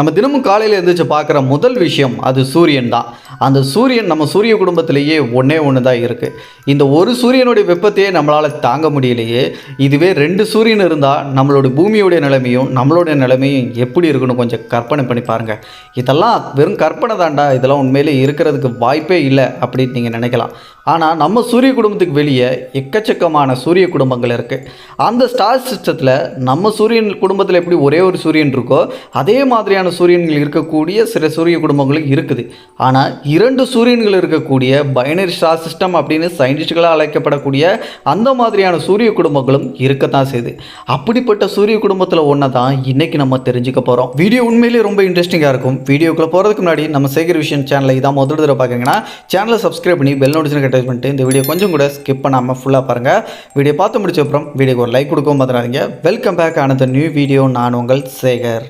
நம்ம தினமும் காலையில் எழுந்திரிச்சு பார்க்குற முதல் விஷயம் அது சூரியன் தான். அந்த சூரியன் நம்ம சூரிய குடும்பத்திலேயே ஒன்றே ஒன்று தான் இருக்குது இந்த ஒரு சூரியனுடைய வெப்பத்தையே நம்மளால் தாங்க முடியலையே. இதுவே ரெண்டு சூரியன் இருந்தால் நம்மளோட பூமியோடைய நிலைமையும் நம்மளுடைய நிலைமையும் எப்படி இருக்குன்னு கொஞ்சம் கற்பனை பண்ணி பாருங்கள் இதெல்லாம் வெறும் கற்பனை தாண்டா இதெல்லாம் உண்மையிலே இருக்கிறதுக்கு வாய்ப்பே இல்லை அப்படின்னு நீங்கள் நினைக்கலாம். ஆனால் நம்ம சூரிய குடும்பத்துக்கு வெளியே எக்கச்சக்கமான சூரிய குடும்பங்கள் இருக்குது அந்த ஸ்டார் சிஸ்டத்தில் நம்ம சூரியன் குடும்பத்தில் எப்படி ஒரே ஒரு சூரியன் இருக்கோ அதே மாதிரியான சூரியன்கள் இருக்கக்கூடிய சில சூரிய குடும்பங்களும் இருக்குது. ஆனால் இரண்டு சூரியன்கள் இருக்கக்கூடிய பைனரி ஸ்டார் சிஸ்டம் அப்படின்னு சயின்டிஸ்டுகளாக அழைக்கப்படக்கூடிய அந்த மாதிரியான சூரிய குடும்பங்களும் இருக்கத்தான் செய்யுது. அப்படிப்பட்ட சூரிய குடும்பத்தில் ஒன்றை தான் இன்றைக்கி நம்ம தெரிஞ்சுக்க போகிறோம் வீடியோ உண்மையிலேயே ரொம்ப இன்ட்ரெஸ்டிங்காக இருக்கும். வீடியோக்குள்ளே போகிறதுக்கு முன்னாடி நம்ம சேகர் விஷயம் சேனலை இதான் முதல் தடவை பார்க்குறீங்கன்னா சேனலை சப்ஸ்கிரைப் பண்ணி பெல் நோட்டிஃபிகேஷன் சப்ஸ்கிரைப் பண்ணிட்டு இந்த வீடியோ கொஞ்சம் கூட ஸ்கிப் பண்ணாமல் ஃபுல்லாக பாருங்கள் வீடியோ பார்த்து முடிச்ச அப்புறம் வீடியோக்கு ஒரு லைக் கொடுக்கவும் பார்த்துறாதீங்க வெல்கம் பேக் ஆனது நியூ வீடியோ நான் உங்கள் சேகர்.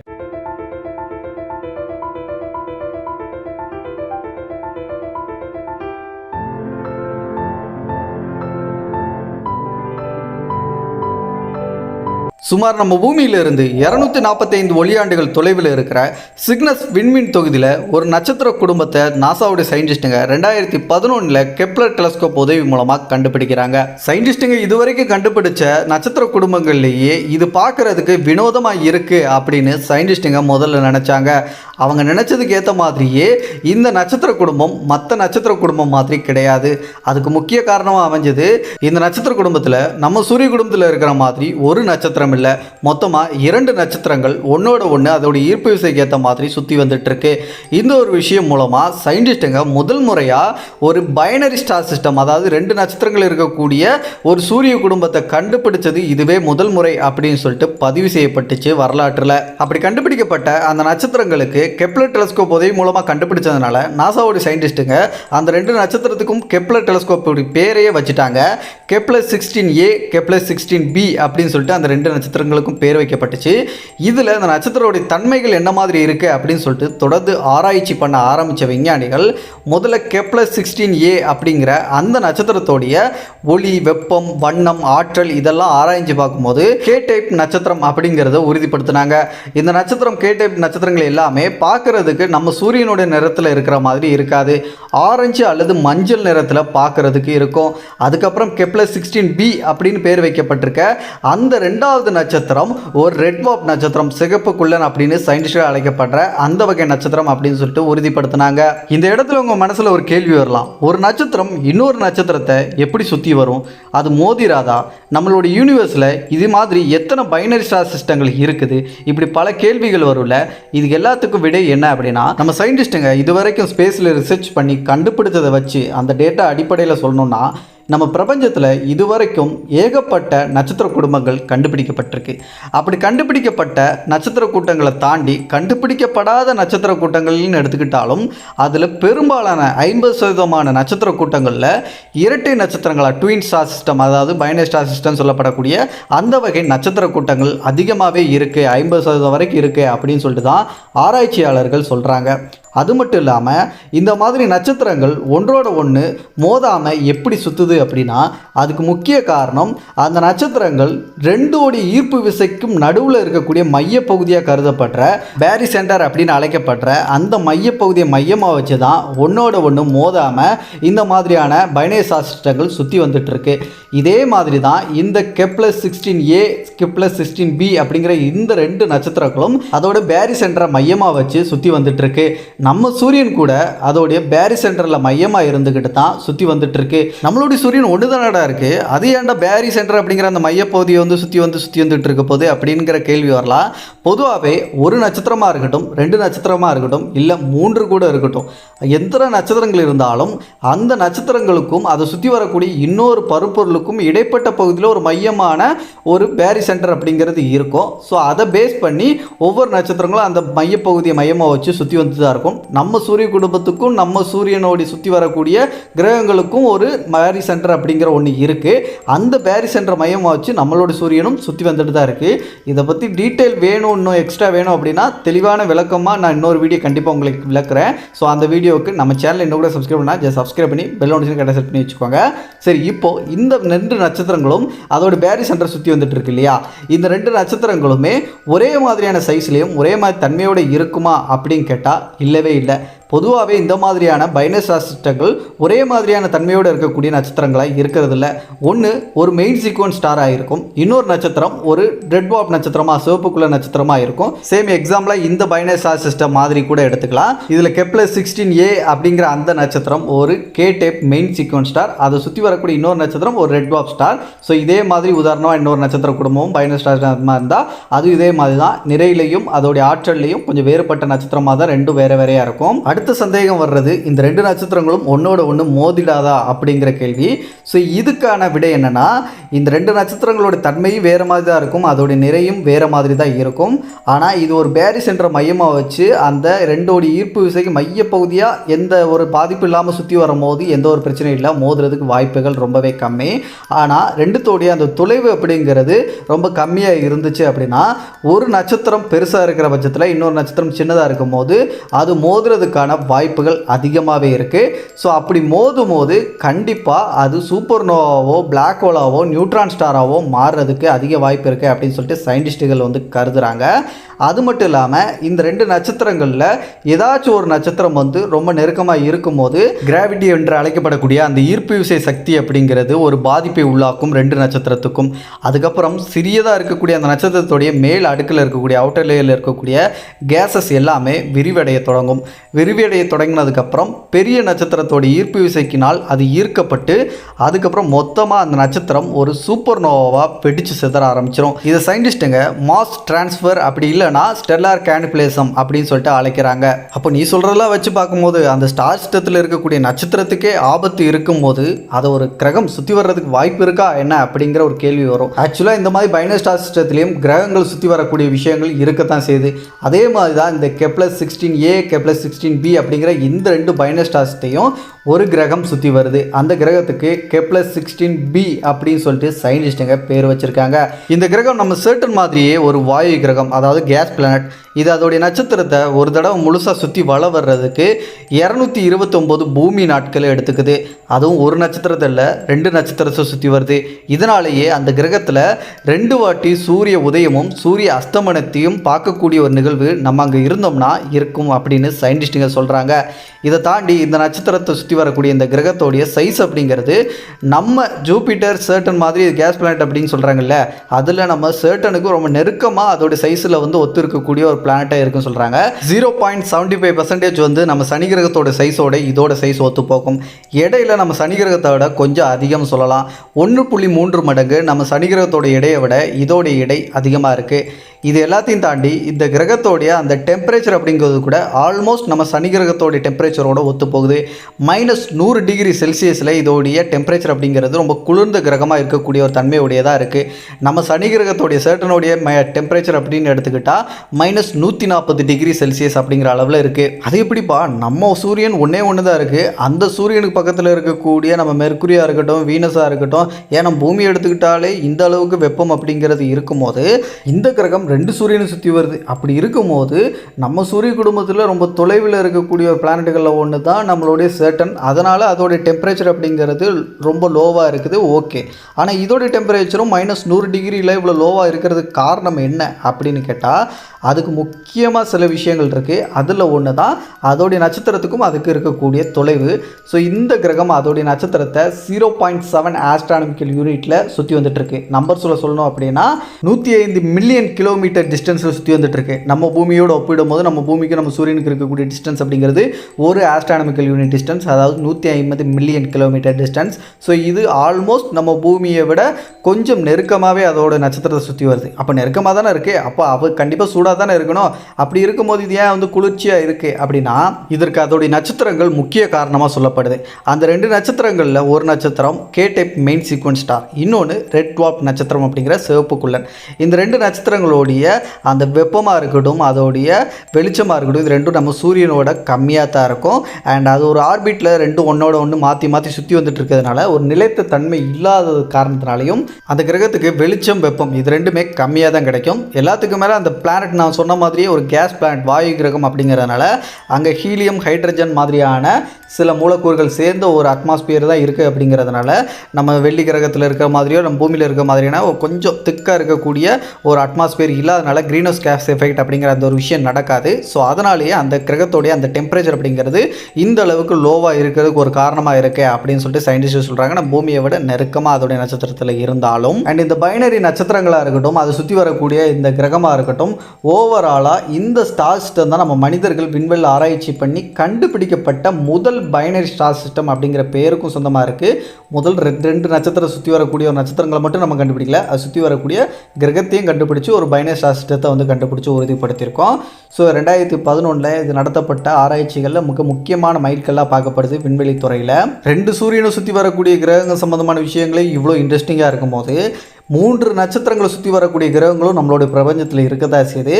சுமார் நம்ம பூமியிலிருந்து இரநூத்தி நாற்பத்தைந்து ஒளியாண்டுகள் தொலைவில் இருக்கிற சிக்னஸ் விண்மீன் தொகுதியில் ஒரு நட்சத்திர குடும்பத்தை நாசாவுடைய சயின்டிஸ்ட்டுங்க ரெண்டாயிரத்தி பதினொன்றில் கெப்லர் டெலஸ்கோப் உதவி மூலமாக கண்டுபிடிக்கிறாங்க. சயின்டிஸ்ட்டுங்க இதுவரைக்கும் கண்டுபிடிச்ச நட்சத்திர குடும்பங்கள்லேயே இது பார்க்கறதுக்கு வினோதமாக இருக்குது அப்படின்னு சயின்டிஸ்ட்டுங்க முதல்ல நினச்சாங்க. அவங்க நினச்சதுக்கு ஏற்ற மாதிரியே இந்த நட்சத்திர குடும்பம் மற்ற நட்சத்திர குடும்பம் மாதிரி கிடையாது. அதுக்கு முக்கிய காரணமாக அமைஞ்சது இந்த நட்சத்திர குடும்பத்தில் நம்ம சூரிய குடும்பத்தில் இருக்கிற மாதிரி ஒரு நட்சத்திரம் இல்லை. மொத்தமாக இரண்டு நட்சத்திரங்கள் ஒன்றோட ஒன்று அதோடய ஈர்ப்பு விசைக்கு ஏற்ற மாதிரி சுற்றி வந்துட்டுருக்கு. இந்த ஒரு விஷயம் மூலமாக சயின்டிஸ்ட்டுங்க முதல் முறையாக ஒரு பைனரி ஸ்டார் சிஸ்டம் அதாவது ரெண்டு நட்சத்திரங்கள் இருக்கக்கூடிய ஒரு சூரிய குடும்பத்தை கண்டுபிடிச்சது இதுவே முதல் முறை அப்படின்னு சொல்லிட்டு பதிவு செய்யப்பட்டுச்சு வரலாற்றில். அப்படி கண்டுபிடிக்கப்பட்ட அந்த நட்சத்திரங்களுக்கு கெப்லர் டெலஸ்கோப் உதவி மூலமாக கண்டுபிடிச்சதுனால நாசாவோட சயின்டிஸ்ட்டுங்க அந்த ரெண்டு நட்சத்திரத்துக்கும் கெப்லர் டெலஸ்கோப் பேரையே வச்சுட்டாங்க. Kepler sixteen A Kepler sixteen B அப்படின்னு சொல்லிட்டு அந்த ரெண்டு நட்சத்திரங்களுக்கும் பேர் வைக்கப்பட்டுச்சு. இதில் அந்த நட்சத்திரோடைய தன்மைகள் என்ன மாதிரி இருக்குது அப்படின்னு சொல்லிட்டு தொடர்ந்து ஆராய்ச்சி பண்ண ஆரம்பித்த விஞ்ஞானிகள் முதல்ல கெப்லர் சிக்ஸ்டீன் ஏ அப்படிங்கிற அந்த நட்சத்திரத்தோடைய ஒளி வெப்பம் வண்ணம் ஆற்றல் இதெல்லாம் ஆராய்ச்சி பார்க்கும்போது கே டைப் நட்சத்திரம் அப்படிங்கிறத உறுதிப்படுத்தினாங்க. இந்த நட்சத்திரம் கே டைப் நட்சத்திரங்கள் எல்லாமே பார்க்கறதுக்கு நம்ம சூரியனுடைய நிறத்தில் இருக்கிற மாதிரி இருக்காது. ஆரஞ்சு அல்லது மஞ்சள் நிறத்தில் பார்க்கறதுக்கு இருக்கும். அதுக்கப்புறம் கெப்லர் சிக்ஸ்டீன் பி அப்படின்னு பேர் வைக்கப்பட்டிருக்க. அந்த ரெண்டாவது நட்சத்திரம் ஒரு ரெட் வாப் நட்சத்திரம் சிகப்பு குள்ளன் அப்படின்னு சயின்டிஸ்டாக அழைக்கப்படுற அந்த வகை நட்சத்திரம் அப்படின்னு சொல்லிட்டு உறுதிப்படுத்தினாங்க. இந்த இடத்துல உங்கள் மனசில் ஒரு கேள்வி வரலாம். ஒரு நட்சத்திரம் இன்னொரு நட்சத்திரத்தை எப்படி சுற்றி வரும்? அது மோதிராதா? நம்மளோட யூனிவர்ஸில் இது மாதிரி எத்தனை பைனரி ஸ்டார் சிஸ்டங்கள் இருக்குது? இப்படி பல கேள்விகள் வரும்ல. இது எல்லாத்துக்கும் விடை. என்ன அப்படின்னா நம்ம சயின்டிஸ்ட்டுங்க இது வரைக்கும் ஸ்பேஸில் ரிசர்ச் பண்ணி கண்டுபிடிச்சதை வச்சு அந்த டேட்டா அடிப்படையில் சொல்லணும்னா நம்ம பிரபஞ்சத்தில் இதுவரைக்கும் ஏகப்பட்ட நட்சத்திர குடும்பங்கள் கண்டுபிடிக்கப்பட்டிருக்கு. அப்படி கண்டுபிடிக்கப்பட்ட நட்சத்திர கூட்டங்களை தாண்டி கண்டுபிடிக்கப்படாத நட்சத்திர கூட்டங்கள்னு எடுத்துக்கிட்டாலும் அதில் பெரும்பாலான ஐம்பது சதவீதமான நட்சத்திர கூட்டங்களில் இரட்டை நட்சத்திரங்களா ட்வின் ஸ்டார் சிஸ்டம் அதாவது பைனரி ஸ்டார் சிஸ்டம் சொல்லப்படக்கூடிய அந்த வகை நட்சத்திர கூட்டங்கள் அதிகமாகவே இருக்குது ஐம்பது சதவீதம் வரைக்கும் இருக்குது அப்படின்னு சொல்லிட்டு தான் ஆராய்ச்சியாளர்கள் சொல்கிறாங்க அது மட்டும் இல்லாமல் இந்த மாதிரி நட்சத்திரங்கள் ஒன்றோட ஒன்று மோதாமல் எப்படி சுற்றுது அப்படின்னா அதுக்கு முக்கிய காரணம் அந்த நட்சத்திரங்கள் ரெண்டோடைய ஈர்ப்பு விசைக்கும் நடுவில் இருக்கக்கூடிய மையப்பகுதியாக கருதப்படுற பேரி சென்டர் அப்படின்னு அழைக்கப்படுற அந்த மையப்பகுதியை மையமாக வச்சு தான் ஒன்றோட ஒன்று மோதாமல் இந்த மாதிரியான பைனே சாஸ்திரங்கள் சுற்றி வந்துட்டுருக்கு. இதே மாதிரி தான் இந்த Kepler sixteen A Kepler sixteen B அப்படிங்கிற இந்த ரெண்டு நட்சத்திரங்களும் அதோட பேரி சென்டரை மையமாக வச்சு சுற்றி வந்துட்டுருக்கு. நம்ம சூரியன் கூட அதோடைய பேரி சென்டரில் மையமாக இருந்துக்கிட்டு தான் சுற்றி வந்துட்டுருக்கு. நம்மளுடைய சூரியன் ஒன்று தானடா இருக்குது அது ஏன்டா பேரி சென்டர் அப்படிங்கிற அந்த மையப்பகுதியை வந்து சுற்றி வந்து சுற்றி வந்துட்டு இருக்க போது அப்படிங்கிற கேள்வி வரலாம். பொதுவாகவே ஒரு நட்சத்திரமாக இருக்கட்டும் ரெண்டு நட்சத்திரமாக இருக்கட்டும் இல்லை மூன்று கூட இருக்கட்டும். எத்தனை நட்சத்திரங்கள் இருந்தாலும் அந்த நட்சத்திரங்களுக்கும் அதை சுற்றி வரக்கூடிய இன்னொரு பருப்பொருளுக்கும் இடைப்பட்ட பகுதியில் ஒரு மையமான ஒரு பேரி சென்டர் அப்படிங்கிறது இருக்கும். ஸோ அதை பேஸ் பண்ணி ஒவ்வொரு நட்சத்திரங்களும் அந்த மையப்பகுதியை மையமாக வச்சு சுற்றி வந்து தான் இருக்கும். இருக்கும். நம்ம சூரிய குடும்பத்துக்கும் நம்ம சூரியனோடி சுற்றி வரக்கூடிய கிரகங்களுக்கும் ஒரு பேரி சென்டர் அப்படிங்கிற ஒன்று இருக்குது அந்த பேரி சென்டர் மையமாக வச்சு நம்மளோட சூரியனும் சுற்றி வந்துட்டு தான் இருக்குது இதை பற்றி டீட்டெயில் வேணும் இன்னும் எக்ஸ்ட்ரா வேணும் அப்படின்னா தெளிவான விளக்கமாக நான் இன்னொரு வீடியோ கண்டிப்பாக உங்களுக்கு விளக்குறேன். ஸோ அந்த வீடியோவுக்கு நம்ம சேனல் இன்னும் கூட சப்ஸ்கிரைப் பண்ணால் ஜஸ்ட் சப்ஸ்கிரைப் பண்ணி பெல் நோட்டிஃபிகேஷன் கரெக்டாக செட் பண்ணி வச்சுக்கோங்க. சரி இப்போ இந்த ரெண்டு நட்சத்திரங்களும் அதோட பேரி சென்டர் சுற்றி வந்துட்டு இருக்கு இல்லையா? இந்த ரெண்டு நட்சத்திரங்களுமே ஒரே மாதிரியான சைஸ்லேயும் ஒரே மாதிரி தன்மையோடு இருக்குமா அப்படின்னு கேட்டால் இல்லை இல்லை பொதுவாகவே இந்த மாதிரியான பைனஸ் சிஸ்டங்கள் ஒரே மாதிரியான தன்மையோடு இருக்கக்கூடிய நட்சத்திரங்களாக இருக்கிறது இல்லை ஒன்று ஒரு மெயின் சீக்வன்ஸ் ஸ்டாராக இருக்கும் இன்னொரு நட்சத்திரம் ஒரு ரெட் வாப் நட்சத்திரமாக சிவப்புக்குள்ள நட்சத்திரமாக இருக்கும். சேம் எக்ஸாம்பிளாக இந்த பைனஸ்டா சிஸ்டம் மாதிரி கூட எடுத்துக்கலாம். இதில் கெப்ளஸ் சிக்ஸ்டீன் ஏ அப்படிங்கிற அந்த நட்சத்திரம் ஒரு K type main sequence star அதை சுற்றி வரக்கூடிய இன்னொரு நட்சத்திரம் ஒரு ரெட் வாப் ஸ்டார் ஸோ இதே மாதிரி உதாரணமாக இன்னொரு நட்சத்திர குடும்பமும் ஸ்டார் இருந்தால் அது இதே மாதிரி தான் நிறையிலையும் அதோடைய ஆற்றல்லையும் கொஞ்சம் வேறுபட்ட நட்சத்திரமாக தான் ரெண்டும் வேறு வேறையாக இருக்கும். அடுத்து சந்தேகம் வர்றது இந்த ரெண்டு நட்சத்திரங்களும் ஒன்றோட ஒன்று மோதிடாதா அப்படிங்கிற கேள்வி. ஸோ இதுக்கான விடை என்னென்னா இந்த ரெண்டு நட்சத்திரங்களோட தன்மையும் வேறு மாதிரி தான் இருக்கும் அதோட நிறையும் வேறு மாதிரி தான் இருக்கும். ஆனால் இது ஒரு பேரிஸ் என்ற மையமாக வச்சு அந்த ரெண்டோட ஈர்ப்பு விசைக்கு மையப்பகுதியாக எந்த ஒரு பாதிப்பு இல்லாமல் சுற்றி வரும்போது எந்த ஒரு பிரச்சனையும் இல்லை மோதுறதுக்கு வாய்ப்புகள் ரொம்பவே கம்மி. ஆனால் ரெண்டுத்தோடைய அந்த தொலைவு அப்படிங்கிறது ரொம்ப கம்மியாக இருந்துச்சு அப்படின்னா ஒரு நட்சத்திரம் பெருசாக இருக்கிற பட்சத்தில் இன்னொரு நட்சத்திரம் சின்னதாக இருக்கும் போது அது மோதுறதுக்கான வாய்ப்புகள் அதிகமாகவே இருக்குது ஸோ அப்படி மோதும் போது கண்டிப்பாக அது சூப்பர் நோவாவோ பிளாக் ஹோலாவோ நியூட்ரான் ஸ்டாராவோ மாறுறதுக்கு அதிக வாய்ப்பு இருக்குது அப்படின்னு சொல்லிட்டு சயின்டிஸ்ட்டுகள் வந்து கருதுகிறாங்க அது மட்டும் இல்லாமல் இந்த ரெண்டு நட்சத்திரங்களில் ஏதாச்சும் ஒரு நட்சத்திரம் வந்து ரொம்ப நெருக்கமாக இருக்கும்போது கிராவிட்டி என்று அழைக்கப்படக்கூடிய அந்த ஈர்ப்பு விசை சக்தி அப்படிங்கிறது ஒரு பாதிப்பை உள்ளாக்கும் ரெண்டு நட்சத்திரத்துக்கும். அதுக்கப்புறம் சிறியதாக இருக்கக்கூடிய அந்த நட்சத்திரத்துடைய மேல் அடுக்கில் இருக்கக்கூடிய அவுட்டர் லேயரில் இருக்கக்கூடிய கேஸஸ் எல்லாமே விரிவடைய தொடங்கும். விரிவடைய தொடங்கினதுக்கப்புறம் பெரிய நட்சத்திரத்தோட ஈர்ப்பு விசைக்கினால் அது ஈர்க்கப்பட்டு அதுக்கப்புறம் மொத்தமாக அந்த நட்சத்திரம் ஒரு சூப்பர் நோவாவாக வெடிச்சு சிதற ஆரம்பிச்சிடும் இதை சயின்டிஸ்ட்டுங்க மாஸ் டிரான்ஸ்ஃபர் அப்படி இல்லைன்னா ஸ்டெல்லார் கேனிபிளேசம் அப்படின்னு சொல்லிட்டு அழைக்கிறாங்க. அப்போ நீ சொல்கிறதெல்லாம் வச்சு பார்க்கும்போது அந்த ஸ்டார் சிஸ்டத்தில் இருக்கக்கூடிய நட்சத்திரத்துக்கே ஆபத்து இருக்கும்போது அதை ஒரு கிரகம் சுற்றி வர்றதுக்கு வாய்ப்பு இருக்கா என்ன அப்படிங்கிற ஒரு கேள்வி வரும். ஆக்சுவலாக இந்த மாதிரி பைனர் ஸ்டார் சிஸ்டத்துலேயும் கிரகங்கள் சுற்றி வரக்கூடிய விஷயங்கள் இருக்கத்தான் செய்யுது. அதே மாதிரி தான் இந்த Kepler sixteen A Kepler sixteen B அப்படிங்கிற இந்த ரெண்டு பைனர் ஸ்டார்ஸ்டையும் ஒரு கிரகம் சுற்றி வருது. அந்த கிரகத்துக்கு கெப்ளஸ் சிக்ஸ்டீன் பி அப்படின்னு சொல்லிட்டு சயின்டிஸ்ட்டுங்க பேர் வச்சுருக்காங்க. இந்த கிரகம் நம்ம சேர்ட்டன் மாதிரியே ஒரு வாயு கிரகம் அதாவது கேஸ் பிளானட் இது அதோடைய நட்சத்திரத்தை ஒரு தடவை முழுசாக சுற்றி வள வர்றதுக்கு இரநூத்தி இருபத்தொம்போது பூமி நாட்களை எடுத்துக்குது. அதுவும் ஒரு நட்சத்திரத்தை இல்லை ரெண்டு நட்சத்திரத்தை சுற்றி வருது. இதனாலேயே அந்த கிரகத்தில் ரெண்டு வாட்டி சூரிய உதயமும் சூரிய அஸ்தமனத்தையும் பார்க்கக்கூடிய ஒரு நிகழ்வு நம்ம அங்கே இருந்தோம்னா இருக்கும் அப்படின்னு சயின்டிஸ்ட்டுங்க சொல்கிறாங்க இதை தாண்டி இந்த நட்சத்திரத்தை சுற்றி வரக்கூடிய இந்த கிரகத்தோடைய சைஸ் அப்படிங்கிறது நம்ம ஜூபிட்டர் சேர்டன் மாதிரி கேஸ் பிளானட் அப்படின்னு சொல்கிறாங்கல்ல அதில் நம்ம சேர்டனுக்கு ரொம்ப நெருக்கமாக அதோட சைஸில் வந்து ஒத்து இருக்கக்கூடிய ஒரு பிளானட்டாக இருக்குன்னு சொல்கிறாங்க zero point seventy five percentage வந்து நம்ம சனி கிரகத்தோட சைஸோட இதோட சைஸ் ஒத்து போகும். இடையில நம்ம சனி கிரகத்தை விட கொஞ்சம் அதிகம் சொல்லலாம். ஒன்று புள்ளி மூன்று மடங்கு நம்ம சனி கிரகத்தோட இடையை விட இதோட இடை அதிகமாக இருக்குது இது எல்லாத்தையும் தாண்டி இந்த கிரகத்தோடைய அந்த டெம்பரேச்சர் அப்படிங்கிறது கூட ஆல்மோஸ்ட் நம்ம சனி கிரகத்தோடைய டெம்பரேச்சரோட ஒத்து போகுது மைனஸ் நூறு டிகிரி செல்சியஸில் இதோடைய டெம்பரேச்சர் அப்படிங்கிறது ரொம்ப குளிர்ந்த கிரகமாக இருக்கக்கூடிய ஒரு தன்மையுடையதாக இருக்குது நம்ம சனி கிரகத்தோடைய சர்டனுடைய டெம்பரேச்சர் அப்படின்னு எடுத்துக்கிட்டால் மைனஸ் நூற்றி நாற்பது டிகிரி செல்சியஸ் அப்படிங்கிற அளவில் இருக்குது அது எப்படிப்பா? நம்ம சூரியன் ஒன்றே ஒன்று தான் இருக்குது அந்த சூரியனுக்கு பக்கத்தில் இருக்கக்கூடிய நம்ம மெர்க்குரியாக இருக்கட்டும் வீனஸாக இருக்கட்டும் ஏன்னா பூமி எடுத்துக்கிட்டாலே இந்த அளவுக்கு வெப்பம் அப்படிங்கிறது இருக்கும்போது இந்த கிரகம் ரெண்டு சூரியனை சுற்றி வருது. அப்படி இருக்கும்போது நம்ம சூரிய குடும்பத்தில் ரொம்ப தொலைவில் இருக்கக்கூடிய ஒரு பிளானட்டுகளில் ஒன்று தான் நம்மளுடைய சேட்டன் அதனால் அதோடைய டெம்பரேச்சர் அப்படிங்கிறது ரொம்ப லோவாக இருக்குது ஓகே ஆனால் இதோடைய டெம்பரேச்சரும் மைனஸ் நூறு டிகிரியில் இவ்வளோ லோவாக இருக்கிறதுக்கு காரணம் என்ன அப்படின்னு கேட்டால் அதுக்கு முக்கியமாக சில விஷயங்கள் இருக்குது அதில் ஒன்று தான் அதோடைய நட்சத்திரத்துக்கும் அதுக்கு இருக்கக்கூடிய தொலைவு. ஸோ இந்த கிரகம் அதோடைய நட்சத்திரத்தை ஜீரோ பாயிண்ட் செவன் ஆஸ்ட்ரானமிக்கல் யூனிட்டில் சுற்றி வந்துட்டுருக்கு. நம்பர் சொல்லணும் அப்படின்னா நூற்றி ஐந்து மில்லியன் கிலோமீட்டர் டிஸ்டன்ஸில் சுற்றி வந்துட்டுருக்கு. நம்ம பூமியோட ஒப்பிடும்போது நம்ம பூமிக்கு நம்ம சூரியனுக்கு இருக்கக்கூடிய டிஸ்டன்ஸ் அப்படிங்கிறது ஒரு ஆஸ்ட்ரானமிக்கல் யூனிட் டிஸ்டன்ஸ் அதாவது நூற்றி ஐம்பது மில்லியன் கிலோமீட்டர் டிஸ்டன்ஸ் ஸோ இது ஆல்மோஸ்ட் நம்ம பூமியை விட கொஞ்சம் நெருக்கமாகவே அதோட நட்சத்திரத்தை சுற்றி வருது. அப்போ நெருக்கமாக தானே இருக்குது அப்போ அவ கண்டிப்பாக சூடாக தானே இருக்கணும். அப்படி இருக்கும்போது இது ஏன் வந்து குளிர்ச்சியாக இருக்குது அப்படின்னா இதற்கு அதோடைய நட்சத்திரங்கள் முக்கிய காரணமாக சொல்லப்படுது. அந்த ரெண்டு நட்சத்திரங்களில் ஒரு நட்சத்திரம் K type main sequence star இன்னொன்று ரெட் டுவாப் நட்சத்திரம் அப்படிங்கிற சிவப்பு குள்ளன். இந்த ரெண்டு நட்சத்திரங்களுடைய அந்த வெப்பமாக இருக்கட்டும் அதோடைய வெளிச்சமாக இருக்கட்டும் இது ரெண்டும் நம்ம சூரியனோட விட கம்மியாக தான் இருக்கும். அண்ட் அது ஒரு ஆர்பிட்டில் ரெண்டும் ஒன்றோட ஒன்று மாற்றி மாற்றி சுற்றி வந்துட்டு இருக்கிறதுனால ஒரு நிலைத்த தன்மை இல்லாத காரணத்தினாலையும் அந்த கிரகத்துக்கு வெளிச்சம் வெப்பம் இது ரெண்டுமே கம்மியாக தான் கிடைக்கும். எல்லாத்துக்கும் மேலே அந்த பிளானட் நான் சொன்ன மாதிரியே ஒரு கேஸ் பிளானட் வாயு கிரகம் அப்படிங்கிறதுனால அங்கே ஹீலியம் ஹைட்ரஜன் மாதிரியான சில மூலக்கூறுகள் சேர்ந்த ஒரு அட்மாஸ்பியர் தான் இருக்குது அப்படிங்கிறதுனால நம்ம வெள்ளி கிரகத்தில் இருக்கிற மாதிரியோ நம்ம பூமியில் இருக்கிற மாதிரியான கொஞ்சம் திக்காக இருக்கக்கூடிய ஒரு அட்மாஸ்பியர் இல்லாதனால க்ரீனோஸ் கேஸ் எஃபெக்ட் அப்படிங்கிற அந்த ஒரு விஷயம் நடக்காது. ஸோ அதனாலேயே அந்த கிரகத்தோடைய அந்த டெம்பரேச்சர் அப்படிங்கிறது இந்த அளவுக்கு லோவாக இருக்கிறதுக்கு ஒரு காரணமாக இருக்கு அப்படின்னு சொல்லிட்டு சயின்டிஸ்ட் சொல்கிறாங்க நம்ம பூமியை விட நெருக்கமாக அதோடைய நட்சத்திரத்தில் இருந்தாலும் அண்ட் இந்த பைனரி நட்சத்திரங்களாக இருக்கட்டும் அதை சுற்றி வரக்கூடிய இந்த கிரகமாக இருக்கட்டும் ஓவராலாக இந்த ஸ்டார் சிஸ்டம் தான் நம்ம மனிதர்கள் விண்வெளி ஆராய்ச்சி பண்ணி கண்டுபிடிக்கப்பட்ட முதல் பைனரி ஸ்டார் சிஸ்டம் அப்படிங்கிற பேருக்கும் சொந்தமாக இருக்குது முதல் ரெண்டு ரெண்டு நட்சத்திரம் சுற்றி வரக்கூடிய ஒரு நட்சத்திரங்களை மட்டும் நம்ம கண்டுபிடிக்கல. அது சுற்றி வரக்கூடிய கிரகத்தையும் கண்டுபிடிச்சு ஒரு பைனரி ஸ்டார் சிஸ்டத்தை வந்து கண்டுபிடிச்சு உறுதிப்படுத்தியிருக்கோம். ஸோ ரெண்டாயிரத்தி பதினொன்றில் இது நடத்தப்பட்ட ஆராய்ச்சிகளில் மிக முக்கியமான மைல்கல்லாக பார்க்கப்படுது விண்வெளி துறையில் ரெண்டு சூரியனை சுற்றி வரக்கூடிய கிரகங்கள் சம்பந்தமான விஷயங்களே இவ்வளோ இன்ட்ரெஸ்டிங்காக இருக்கும்போது மூன்று நட்சத்திரங்களை சுற்றி வரக்கூடிய கிரகங்களும் நம்மளுடைய பிரபஞ்சத்தில் இருக்கதா செய்யுது.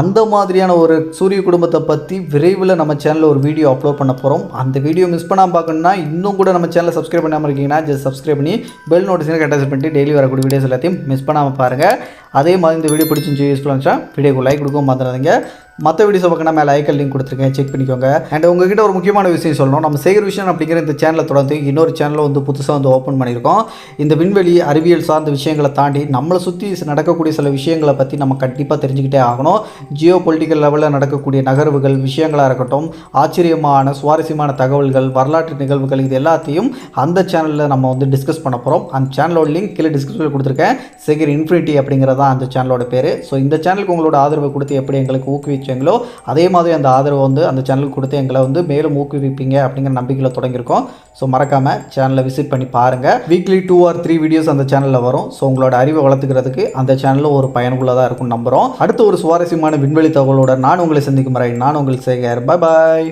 அந்த மாதிரியான ஒரு சூரிய குடும்பத்தை பற்றி விரைவில் நம்ம சேனலில் ஒரு வீடியோ அப்லோட் பண்ண போகிறோம் அந்த வீடியோ மிஸ் பண்ணாமல் பார்க்கணுன்னா இன்னும் கூட நம்ம சேனலை சப்ஸ்கிரைப் பண்ணாமல் இருக்கீங்கன்னா ஜஸ்ட் சப்ஸ்கிரைப் பண்ணி பெல் நோட்டிஃபிகேஷன் கட்டாச்சு பண்ணிட்டு டெய்லி வரக்கூடிய வீடியோஸ் எல்லாத்தையும் மிஸ் பண்ணாமல் பாருங்கள் அதே மாதிரி இந்த வீடியோ பிடிச்சிருந்து யூஸ்ஃபுல்லாக இருந்துச்சா வீடியோக்கு லைக் கொடுக்கவும் மறந்துடாதீங்க. மற்ற வீடியோ பார்க்கணும் மேலே ஐக்கல் லிங்க் கொடுத்துருக்கேன் செக் பண்ணிக்கோங்க. அண்ட் உங்ககிட்ட ஒரு முக்கியமான விஷயம் சொல்லணும். நம்ம சேகர் விஷயம் அப்படிங்கிற இந்த சேனலை தொடர்ந்து இன்னொரு சேனலை வந்து புதுசாக வந்து ஓப்பன் பண்ணியிருக்கோம். இந்த விண்வெளி அறிவியல் சார்ந்த விஷயங்களை தாண்டி நம்மளை சுற்றி நடக்கக்கூடிய சில விஷயங்களை பற்றி நம்ம கண்டிப்பாக தெரிஞ்சுக்கிட்டே ஆகணும். ஜியோ பொலிட்டிக்கல் லெவலில் நடக்கக்கூடிய நகர்வுகள் விஷயங்களாக இருக்கட்டும் ஆச்சரியமான சுவாரஸ்யமான தகவல்கள் வரலாற்று நிகழ்வுகள் இது எல்லாத்தையும் அந்த சேனலில் நம்ம வந்து டிஸ்கஸ் பண்ண போகிறோம் அந்த சேனலோட லிங்க் கீழே டிஸ்கிரிப்ஷனில் கொடுத்துருக்கேன். சிகிர் இன்ஃபினிட்டி அப்படிங்கிறது தான் அந்த சேனலோட பேர். ஸோ இந்த சேனலுக்கு உங்களோட ஆதரவை கொடுத்து எப்படி எங்களுக்கு ஊக்குவிச்சீங்களோ அதே மாதிரி அந்த ஆதரவை வந்து அந்த சேனலுக்கு கொடுத்து எங்களை வந்து மேலும் ஊக்குவிப்பீங்க அப்படிங்கிற நம்பிக்கையில் தொடங்கியிருக்கோம். ஸோ மறக்காமல் சேனலை விசிட் பண்ணி பாருங்கள் weekly two or three videos அந்த சேனலில் வரும். ஸோ உங்களோட அறிவை வளர்த்துக்கிறதுக்கு அந்த சேனலில் ஒரு பயனுள்ளதாக இருக்கும் நம்புகிறோம் அடுத்த ஒரு சுவாரஸ்யமான விண்வெளி தகவலோட நான் உங்களை சந்திக்கும் வரை நான் உங்களுக்கு சேகர் பாய் பாய்